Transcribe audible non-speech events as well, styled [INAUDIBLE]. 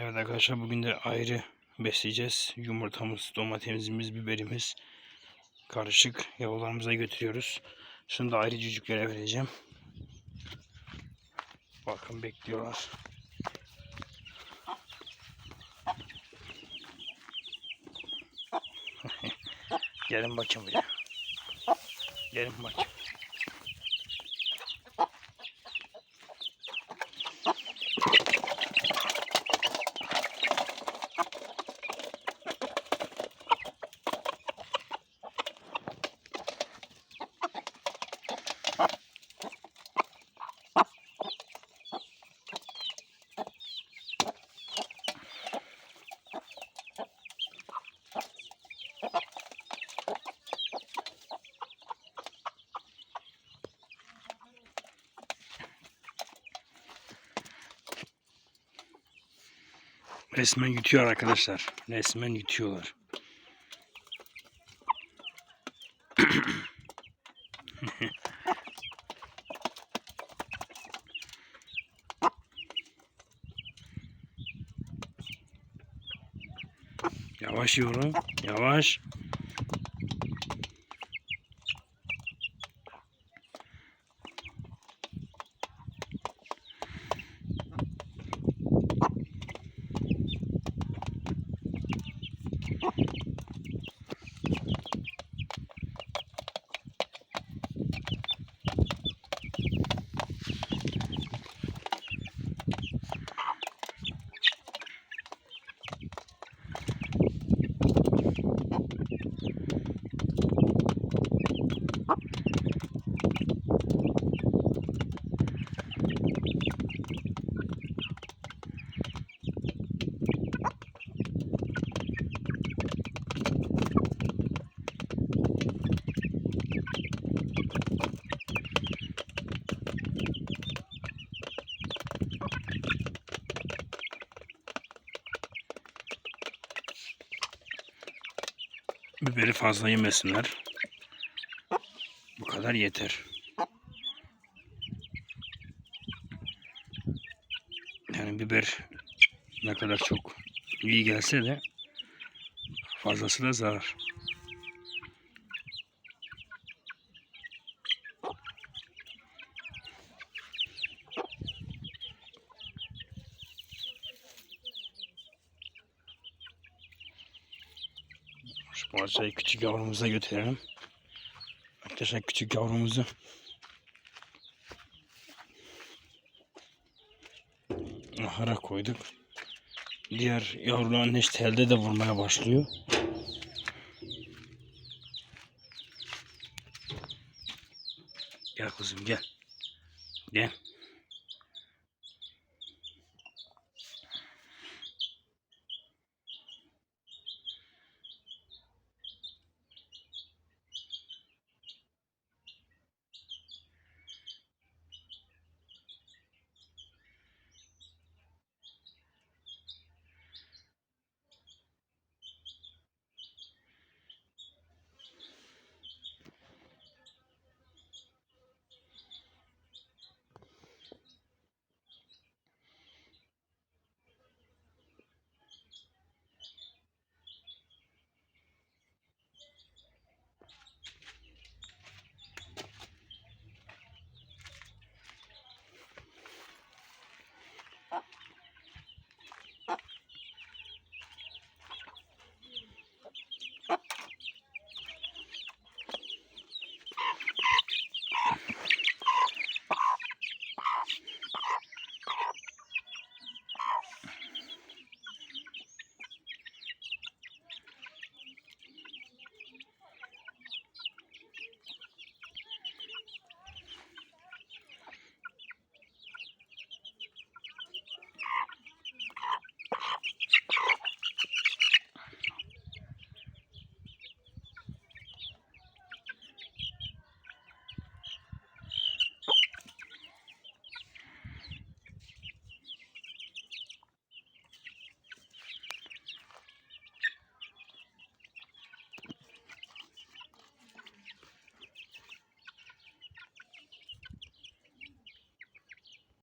Evet arkadaşlar bugün de ayrı besleyeceğiz. Yumurtamız, domatesimiz, biberimiz karışık yavrularımıza götürüyoruz. Şunu da ayrı cücüklere vereceğim. Bakın bekliyorlar. [LAUGHS] Gelin bakayım buraya. Gelin bakayım. Resmen yutuyor arkadaşlar. Resmen yutuyorlar. [LAUGHS] Yavaş yavrum. Yavaş. Ha [LAUGHS] Biberi fazla yemesinler. Bu kadar yeter. Yani biber ne kadar çok iyi gelse de fazlası da zarar. Şu parçayı küçük yavrumuza götürelim. Arkadaşlar küçük yavrumuzu ahıra koyduk. Diğer yavruların işte elde de vurmaya başlıyor. Gel kızım gel. Gel.